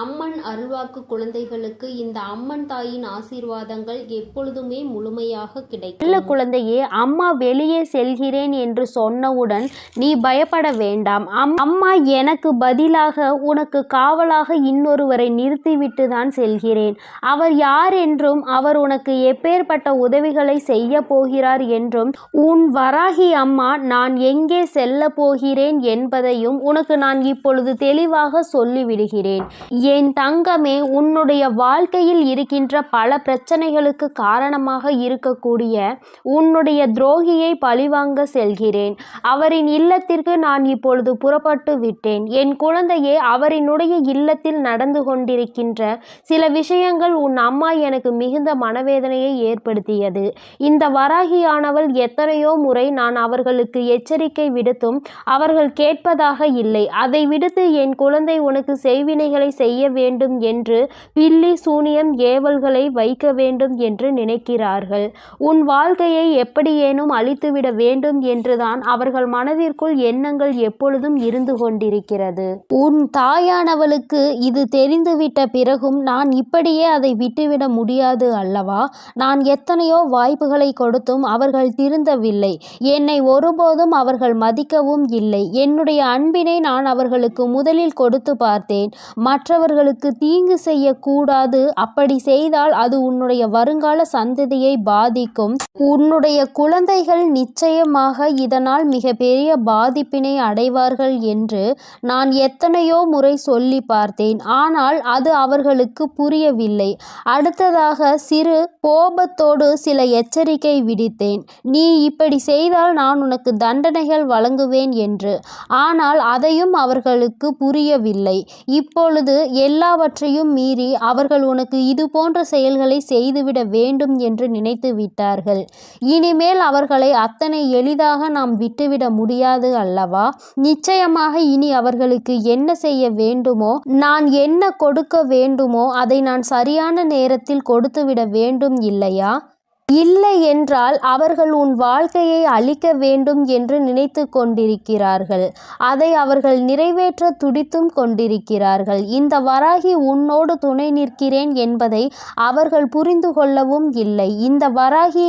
அம்மன் அருள்வாக்கு குழந்தைகளுக்கு இந்த அம்மன் தாயின் ஆசீர்வாதங்கள் எப்பொழுதுமே முழுமையாக நல்ல கிடைக்கும் குழந்தையே அம்மா வெளியே செல்கிறேன் என்று சொன்னவுடன் நீ பயப்பட வேண்டாம். அம்- அம்மா எனக்கு பதிலாக உனக்கு காவலாக இன்னொருவரை நிறுத்திவிட்டு தான் செல்கிறேன். அவர் யார் என்றும் அவர் உனக்கு எப்பேற்பட்ட உதவிகளை செய்ய போகிறார் என்றும் உன் வராகி அம்மா நான் எங்கே செல்ல போகிறேன் என்பதையும் உனக்கு நான் இப்பொழுது தெளிவாக சொல்லிவிடுகிறேன். என் தங்கமே உன்னுடைய வாழ்க்கையில் இருக்கின்ற பல பிரச்சனைகளுக்கு காரணமாக இருக்கக்கூடிய உன்னுடைய துரோகியை பழிவாங்க செல்கிறேன். அவரின் இல்லத்திற்கு நான் இப்பொழுது புறப்பட்டு விட்டேன். என் குழந்தையே அவரினுடைய இல்லத்தில் நடந்து கொண்டிருக்கின்ற சில விஷயங்கள் உன் அம்மா எனக்கு மிகுந்த மனவேதனையை ஏற்படுத்தியது. இந்த வராகியானவள் எத்தனையோ முறை நான் அவர்களுக்கு எச்சரிக்கை விடுத்தும் அவர்கள் கேட்பதாக இல்லை. அதை விடுத்து என் குழந்தை உனக்கு செய்வினைகளை செய்ய வேண்டும் என்று பில்லி சூனியம் ஏவல்களை வைக்க வேண்டும் என்று நினைக்கிறார்கள். உன் வாழ்க்கையை எப்படியேனும் அழித்துவிட வேண்டும் என்றுதான் அவர்கள் மனதிற்குள் எண்ணங்கள் எப்பொழுதும் இருந்து கொண்டிருக்கிறது. உன் தாயானவளுக்கு இது தெரிந்துவிட்ட பிறகும் நான் இப்படியே அதை விட்டுவிட முடியாது அல்லவா? நான் எத்தனையோ வாய்ப்புகளை கொடுத்தும் அவர்கள் திருந்தவில்லை. என்னை ஒருபோதும் அவர்கள் மதிக்கவும் இல்லை. என்னுடைய அன்பினை நான் அவர்களுக்கு முதலில் கொடுத்து பார்த்தேன். மற்ற மற்றவர்களுக்கு தீங்கு செய்யக்கூடாது. அப்படி செய்தால் அது உன்னுடைய வருங்கால சந்ததியை பாதிக்கும். உன்னுடைய குழந்தைகள் நிச்சயமாக இதனால் மிகப்பெரிய பாதிப்பினை அடைவார்கள் என்று நான் எத்தனையோ முறை சொல்லி பார்த்தேன். ஆனால் அது அவர்களுக்கு புரியவில்லை. அடுத்ததாக சிறு கோபத்தோடு சில எச்சரிக்கை விடுத்தேன். நீ இப்படி செய்தால் நான் உனக்கு தண்டனைகள் வழங்குவேன் என்று. ஆனால் அதையும் அவர்களுக்கு புரியவில்லை. இப்பொழுது எல்லாவற்றையும் மீறி அவர்கள் உனக்கு இது போன்ற செயல்களை செய்துவிட வேண்டும் என்று நினைத்து விட்டார்கள். இனிமேல் அவர்களை அத்தனை எளிதாக நாம் விட்டுவிட முடியாது அல்லவா? நிச்சயமாக இனி அவர்களுக்கு என்ன செய்ய வேண்டுமோ நான் என்ன கொடுக்க வேண்டுமோ அதை நான் சரியான நேரத்தில் கொடுத்துவிட வேண்டும் இல்லையா? இல்லை என்றால் அவர்கள் உன் வாழ்க்கையை அழிக்க வேண்டும் என்று நினைத்து கொண்டிருக்கிறார்கள். அதை அவர்கள் நிறைவேற்ற துடித்தும் கொண்டிருக்கிறார்கள். இந்த வராகி உன்னோடு துணை நிற்கிறேன் என்பதை அவர்கள் புரிந்து கொள்ளவும் இல்லை. இந்த வராகி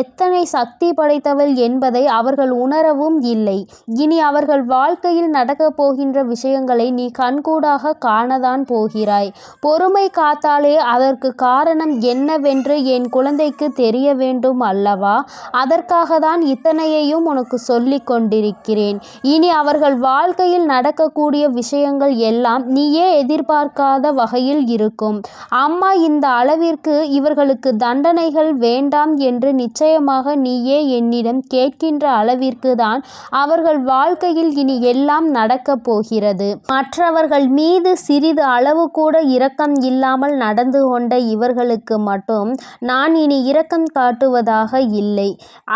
எத்தனை சக்தி படைத்தவள் என்பதை அவர்கள் உணரவும் இல்லை. இனி அவர்கள் வாழ்க்கையில் நடக்கப் போகின்ற விஷயங்களை நீ கண்கூடாக காணதான் போகிறாய். பொறுமை காத்தாலே அதற்கு காரணம் என்னவென்று என் குழந்தை குழந்தைக்கு தெரிய வேண்டும் அல்லவா? அதற்காக தான் இத்தனையையும் உனக்கு சொல்லி கொண்டிருக்கிறேன். இனி அவர்கள் வாழ்க்கையில் நடக்கக்கூடிய விஷயங்கள் எல்லாம் நீயே எதிர்பார்க்காத வகையில் இருக்கும். அம்மா இந்த அளவிற்கு இவர்களுக்கு தண்டனைகள் வேண்டாம் என்று நிச்சயமாக நீயே என்னிடம் கேட்கின்ற அளவிற்கு தான் அவர்கள் வாழ்க்கையில் இனி எல்லாம் நடக்கப் போகிறது. மற்றவர்கள் மீது சிறிது அளவு கூட இரக்கம் இல்லாமல் நடந்து கொண்ட இவர்களுக்கு மட்டும் நான் இனி இரக்கம் காட்டுவதாக இல்லை.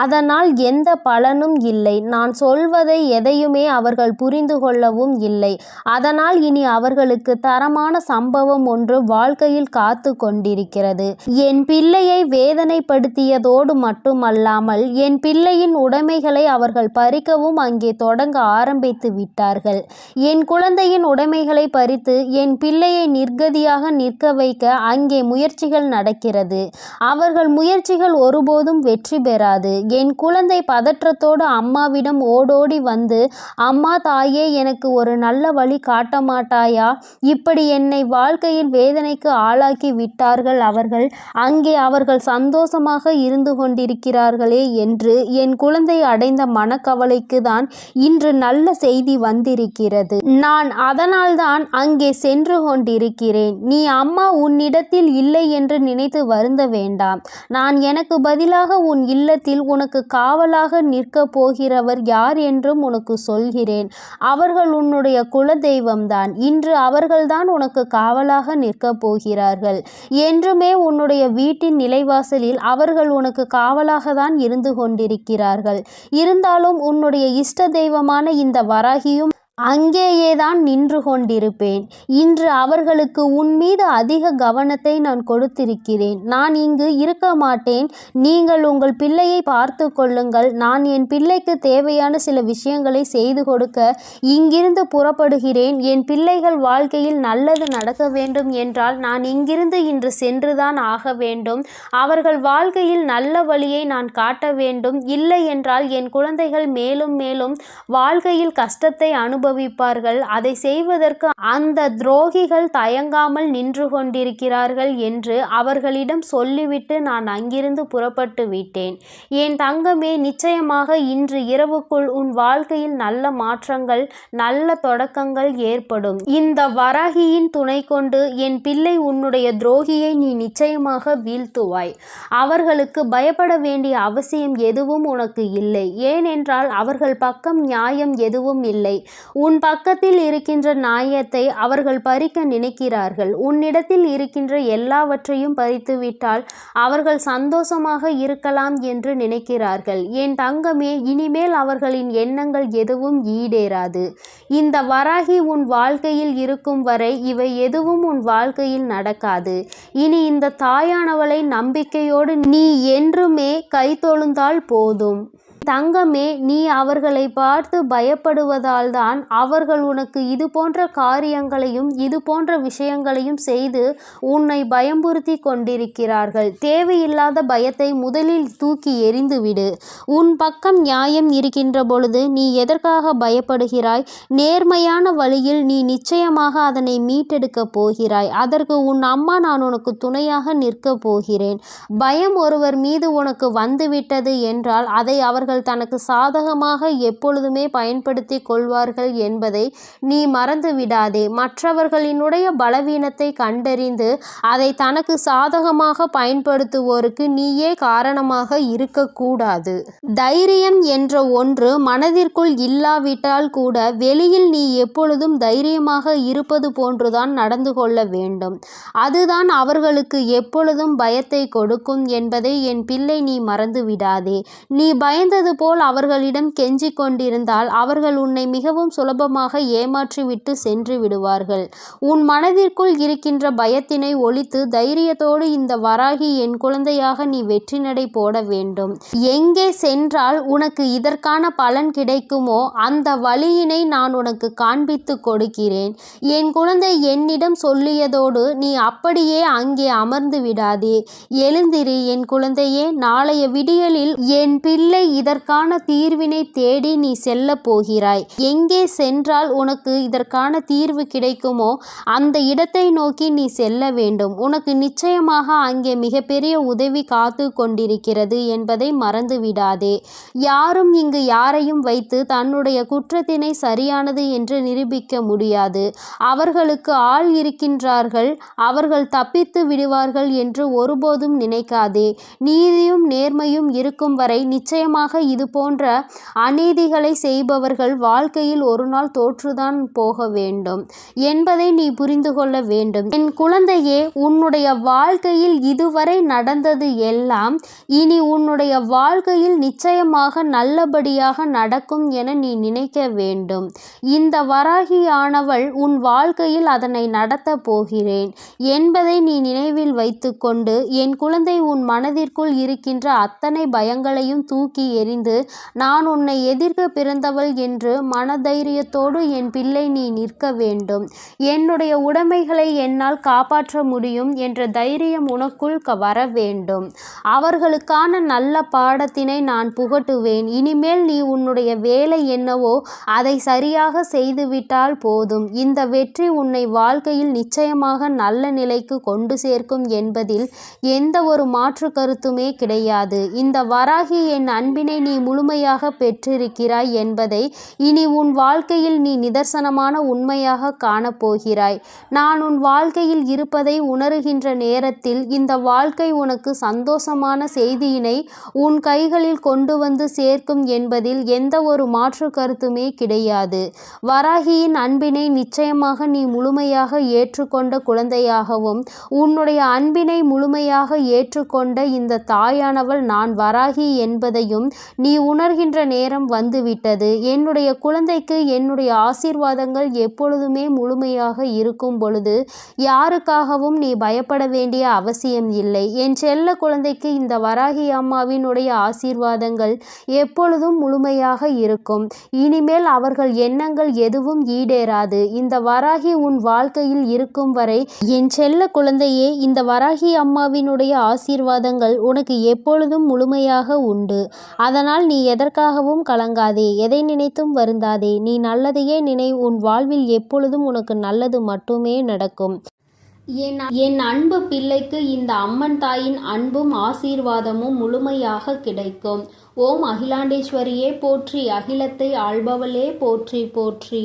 அதனால் எந்த பலனும் இல்லை. நான் சொல்வதை எதையுமே அவர்கள் புரிந்து கொள்ளவும் இல்லை. அதனால் இனி அவர்களுக்கு தரமான சம்பவம் ஒன்று வாழ்க்கையில் காத்து கொண்டிருக்கிறது. என் பிள்ளையை வேதனைப்படுத்தியதோடு மட்டுமல்லாமல் என் பிள்ளையின் உடைமைகளை அவர்கள் பறிக்கவும் அங்கே தொடங்க ஆரம்பித்து விட்டார்கள். என் குழந்தையின் உடைமைகளை பறித்து என் பிள்ளையை நிர்கதியாக நிற்க வைக்க அங்கே முயற்சிகள் நடக்கிறது. அவர்கள் முயற்சிகள் ஒருபோதும் வெற்றி பெறாது. என் குழந்தை பதற்றத்தோடு அம்மாவிடம் ஓடோடி வந்து அம்மா தாயே எனக்கு ஒரு நல்ல வழி காட்ட மாட்டாயா? இப்படி என்னை வாழ்க்கையில் வேதனைக்கு ஆளாக்கி விட்டார்கள் அவர்கள். அங்கே அவர்கள் சந்தோஷமாக இருந்து கொண்டிருக்கிறார்களே என்று என் குழந்தை அடைந்த மனக்கவலைக்கு தான் இன்று நல்ல செய்தி வந்திருக்கிறது. நான் அதனால்தான் அங்கே சென்று கொண்டிருக்கிறேன். நீ அம்மா உன்னிடத்தில் இல்லை என்று நினைத்து வருந்த வேண்டாம். நான் எனக்கு பதிலாக உன் இல்லத்தில் உனக்கு காவலாக நிற்கப் போகிறவர் யார் என்றும் உனக்கு சொல்கிறேன். அவர்கள் உன்னுடைய குல தெய்வம்தான் இன்று அவர்கள்தான் உனக்கு காவலாக நிற்கப் போகிறார்கள். என்றுமே உன்னுடைய வீட்டின் நிலைவாசலில் அவர்கள் உனக்கு காவலாக தான் இருந்து கொண்டிருக்கிறார்கள். இருந்தாலும் உன்னுடைய இஷ்ட தெய்வமான இந்த வராகியும் அங்கேயேதான் நின்று கொண்டிருப்பேன் இன்று அவர்களுக்கு உன் மீது அதிக கவனத்தை நான் கொடுத்திருக்கிறேன். நான் இங்கு இருக்க மாட்டேன் நீங்கள் உங்கள் பிள்ளையை பார்த்து கொள்ளுங்கள். நான் என் பிள்ளைக்கு தேவையான சில விஷயங்களை செய்து கொடுக்க இங்கிருந்து புறப்படுகிறேன். என் பிள்ளைகள் வாழ்க்கையில் நல்லது நடக்க வேண்டும் என்றால் நான் இங்கிருந்து இன்று சென்றுதான் ஆக வேண்டும். அவர்கள் வாழ்க்கையில் நல்ல வழியை நான் காட்ட வேண்டும். இல்லை என்றால் என் குழந்தைகள் மேலும் மேலும் வாழ்க்கையில் கஷ்டத்தை அனுபவிப்பார்கள். அதை செய்வதற்கு அந்த துரோகிகள் தயங்காமல் நின்று கொண்டிருக்கிறார்கள் என்று அவர்களிடம் சொல்லிவிட்டு நான் அங்கிருந்து புறப்பட்டு விட்டேன். என் தங்கமே நிச்சயமாக இன்று இரவுக்குள் உன் வாழ்க்கையில் நல்ல மாற்றங்கள் நல்ல தொடக்கங்கள் ஏற்படும். இந்த வராகியின் துணை கொண்டு என் பிள்ளை உன்னுடைய துரோகியை நீ நிச்சயமாக வீழ்த்துவாய். அவர்களுக்கு பயப்பட வேண்டிய அவசியம் எதுவும் உனக்கு இல்லை. ஏனென்றால் அவர்கள் பக்கம் நியாயம் எதுவும் இல்லை. உன் பக்கத்தில் இருக்கின்ற நாயத்தை அவர்கள் பறிக்க நினைக்கிறார்கள். உன்னிடத்தில் இருக்கின்ற எல்லாவற்றையும் பறித்துவிட்டால் அவர்கள் சந்தோஷமாக இருக்கலாம் என்று நினைக்கிறார்கள். என் தங்கமே இனிமேல் அவர்களின் எண்ணங்கள் எதுவும் ஈடேறாது. இந்த வராகி உன் வாழ்க்கையில் இருக்கும் வரை இவை எதுவும் உன் வாழ்க்கையில் நடக்காது. இனி இந்த தாயானவளை நம்பிக்கையோடு நீ என்றுமே கைத்தொழுந்தால் போதும். தங்கமே நீ அவர்களை பார்த்து பயப்படுவதால் தான் அவர்கள் உனக்கு இது போன்ற காரியங்களையும் இது போன்ற விஷயங்களையும் செய்து உன்னை பயம்புறுத்தி கொண்டிருக்கிறார்கள். தேவையில்லாத பயத்தை முதலில் தூக்கி எறிந்துவிடு. உன் பக்கம் நியாயம் இருக்கின்ற பொழுது நீ எதற்காக பயப்படுகிறாய்? நேர்மையான வழியில் நீ நிச்சயமாக அதனை மீட்டெடுக்கப் போகிறாய். அதற்கு உன் அம்மா நான் உனக்கு துணையாக நிற்கப் போகிறேன். பயம் ஒருவர் மீது உனக்கு வந்துவிட்டது என்றால் அதை அவர்கள் தனக்கு சாதகமாக எப்பொழுதுமே பயன்படுத்தி கொள்வார்கள் என்பதை நீ மறந்து விடாதே. மற்றவர்களினுடைய பலவீனத்தை கண்டறிந்து அதை தனக்கு சாதகமாக பயன்படுத்துவோருக்கு நீயே காரணமாக இருக்கக்கூடாது. தைரியம் என்ற ஒன்று மனதிற்குள் இல்லாவிட்டால் கூட வெளியில் நீ எப்பொழுதும் தைரியமாக இருப்பது போன்றுதான் நடந்து கொள்ள வேண்டும். அதுதான் அவர்களுக்கு எப்பொழுதும் பயத்தை கொடுக்கும் என்பதை என் பிள்ளை நீ மறந்து விடாதே. நீ பயந்தது போல் அவர்களிடம் கெஞ்சிக் கொண்டிருந்தால் அவர்கள் உன்னை மிகவும் சுலபமாக ஏமாற்றிவிட்டு சென்று விடுவார்கள். உன் மனதிற்குள் இருக்கின்ற பயத்தினை ஒழித்து தைரியத்தோடு இந்த வராகி என் குழந்தையாக நீ வெற்றி நடை போட வேண்டும். எங்கே சென்றால் உனக்கு இதற்கான பலன் கிடைக்குமோ அந்த வழியினை நான் உனக்கு காண்பித்து கொடுக்கிறேன். என் குழந்தை என்னிடம் சொல்லியதோடு நீ அப்படியே அங்கே அமர்ந்து விடாதே. எழுந்திரு என் குழந்தையே நாளைய விடியலில் என் பிள்ளை இதற்கான தீர்வினை தேடி நீ செல்ல போகிறாய். எங்கே சென்றால் உனக்கு இதற்கான தீர்வு கிடைக்குமோ அந்த இடத்தை நோக்கி நீ செல்ல வேண்டும். உனக்கு நிச்சயமாக அங்கே மிகப்பெரிய உதவி காத்து கொண்டிருக்கிறது என்பதை மறந்து விடாதே யாரும் இங்கு யாரையும் வைத்து தன்னுடைய குற்றத்தினை சரியானது என்று நிரூபிக்க முடியாது. அவர்களுக்கு ஆள் இருக்கின்றார்கள் அவர்கள் தப்பித்து விடுவார்கள் என்று ஒருபோதும் நினைக்காதே. நீதியும் நேர்மையும் இருக்கும் வரை நிச்சயமாக இது போன்ற அநீதிகளை செய்பவர்கள் வாழ்க்கையில் ஒரு நாள் தோற்றுதான் போக வேண்டும். என்பதை நீ புரிந்து கொள்ள வேண்டும். என் குழந்தையே உன்னுடைய வாழ்க்கையில் இதுவரை நடந்தது எல்லாம் இனி உன்னுடைய வாழ்க்கையில் நிச்சயமாக நல்லபடியாக நடக்கும் என நீ நினைக்க வேண்டும். இந்த வராகியானவள் உன் வாழ்க்கையில் அதனை நடத்த போகிறேன் என்பதை நீ நினைவில் வைத்துக்கொண்டு என் குழந்தை உன் மனதிற்குள் இருக்கின்ற அத்தனை பயங்களையும் தூக்கி எறிந்து நான் உன்னை எதிர்க்க பிறந்தவள் என்று மனதைரியத்தோடு என் பிள்ளை நீ நிற்க வேண்டும். என்னுடைய உடைமைகளை என்னால் காப்பாற்ற முடியும் என்ற தைரியம் உனக்குள் வர வேண்டும். அவர்களுக்கான நல்ல பாடத்தினை நான் புகட்டுவேன். இனிமேல் நீ உன்னுடைய வேலை என்னவோ அதை சரியாக செய்துவிட்டால் போதும். இந்த வெற்றி உன்னை வாழ்க்கையில் நிச்சயமாக நல்ல நிலைக்கு கொண்டு சேர்க்கும் என்பதில் எந்த ஒரு மாற்று கருத்துமே கிடையாது. இந்த வராகி என் அன்பினை நீ முழுமையாக பெற்றிருக்கிறாய் என்பதை இனி உன் வாழ்க்கையில் நீ நிதர்சனமான உண்மையாக காணப்போகிறாய். நான் உன் வாழ்க்கையில் இருப்பதை உணருகின்ற நேரத்தில் இந்த வாழ்க்கை உனக்கு சந்தோஷமான செய்தியினை உன் கைகளில் கொண்டு வந்து சேர்க்கும் என்பதில் எந்த ஒரு மாற்று கருத்துமே கிடையாது. வராகியின் அன்பினை நிச்சயமாக நீ முழுமையாக ஏற்றுக்கொண்ட குழந்தையாகவும் உன்னுடைய அன்பினை முழுமையாக ஏற்றுக்கொண்ட இந்த தாயானவள் நான் வராகி என்பதையும் நீ உணர்கின்ற நேரம் வந்துவிட்டது. என்னுடைய குழந்தைக்கு என்னுடைய ஆசீர்வாதங்கள் எப்பொழுதுமே முழுமையாக இருக்கும் பொழுது யாருக்காகவும் நீ பயப்பட வேண்டிய அவசியம் இல்லை. என் செல்ல குழந்தைக்கு இந்த வராகி அம்மாவினுடைய ஆசீர்வாதங்கள் எப்பொழுதும் முழுமையாக இருக்கும். இனிமேல் அவர்கள் எண்ணங்கள் எதுவும் ஈடேறாது. இந்த வராகி உன் வாழ்க்கையில் இருக்கும் வரை என் செல்ல குழந்தையே இந்த வராகி அம்மாவினுடைய ஆசீர்வாதங்கள் உனக்கு எப்பொழுதும் முழுமையாக உண்டு. அதனால் நீ எதற்காகவும் கலங்காதே எதை நினைத்தும் வருந்தாதே. நீ நல்லதையே நினை உன் வாழ்வில் எப்பொழுதும் உனக்கு நல்லது மட்டுமே நடக்கும். என் என் அன்பு பிள்ளைக்கு இந்த அம்மன் தாயின் அன்பும் ஆசீர்வாதமும் முழுமையாக கிடைக்கும். ஓம் அகிலாண்டேஸ்வரியே போற்றி அகிலத்தை ஆள்பவளே போற்றி போற்றி.